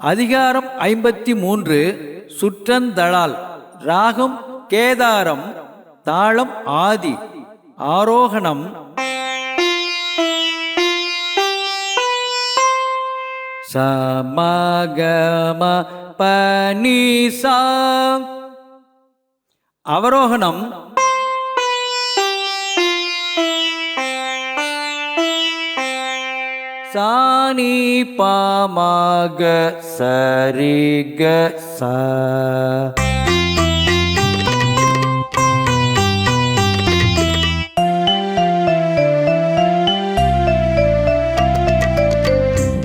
அதிகாரம் ஐம்பத்தி மூன்று சுற்றந்தளால் ராகம் கேதாரம் தாளம் ஆதி ஆரோகணம். சமகம பனிசா அவரோகணம் சாணி பாமாக சரிக ச.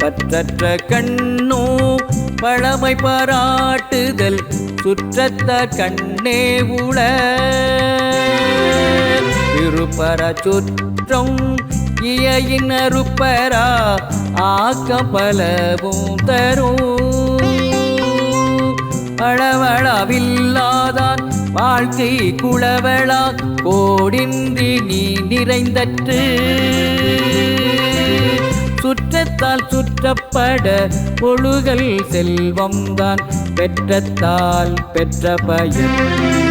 பற்றற்ற கண்ணோ பழமை பாராட்டுதல் சுற்றத்த கண்ணே உள. இருப்பர சுற்றம் இயையின் அறுப்பரா ஆக்கம் பலவும் தரும். அளவளவில்லாதான் வாழ்க்கை குளவளா கோடின்றி நீ நிறைந்தற்று. சுற்றத்தால் சுற்றப்பட பொழுகல் செல்வம்தான் பெற்றத்தால் பெற்ற பயன்.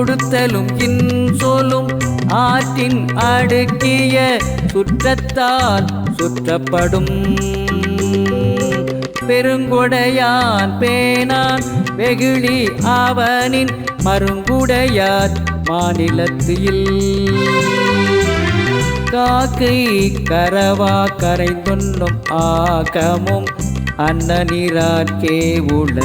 கொடுத்தலும் இன்சொலும் ஆற்றின் அடுக்கிய சுற்றத்தால் சுற்றப்படும். பெருங்கொடையான் பேனான் வெகுளி அவனின் மருங்குடையார் மாநிலத்தில் காக்கை கரவா கரை தொன்னும் ஆகமும் அன்னனிராக்கே உள்ள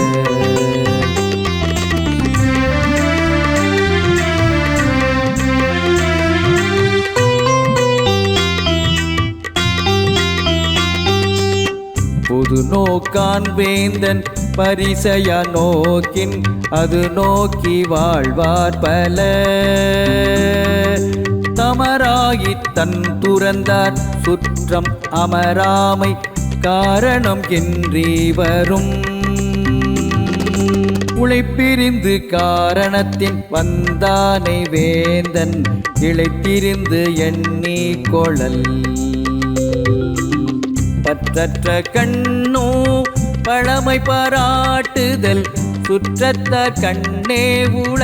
புது நோக்கான் வேந்தன் பரிசய நோக்கின் அது நோக்கி வாழ்வார் பல தமராகித் தன் துறந்தார் சுற்றம் அமராமை காரணம் என்றே வரும் உழைப்பிரிந்து காரணத்தின் வந்தானை வேந்தன் இழைத்திருந்து எண்ணி கொழல் பற்றற்ற கண்ணோ பழமை பாராட்டுதல் சுற்றத்த கண்ணே உள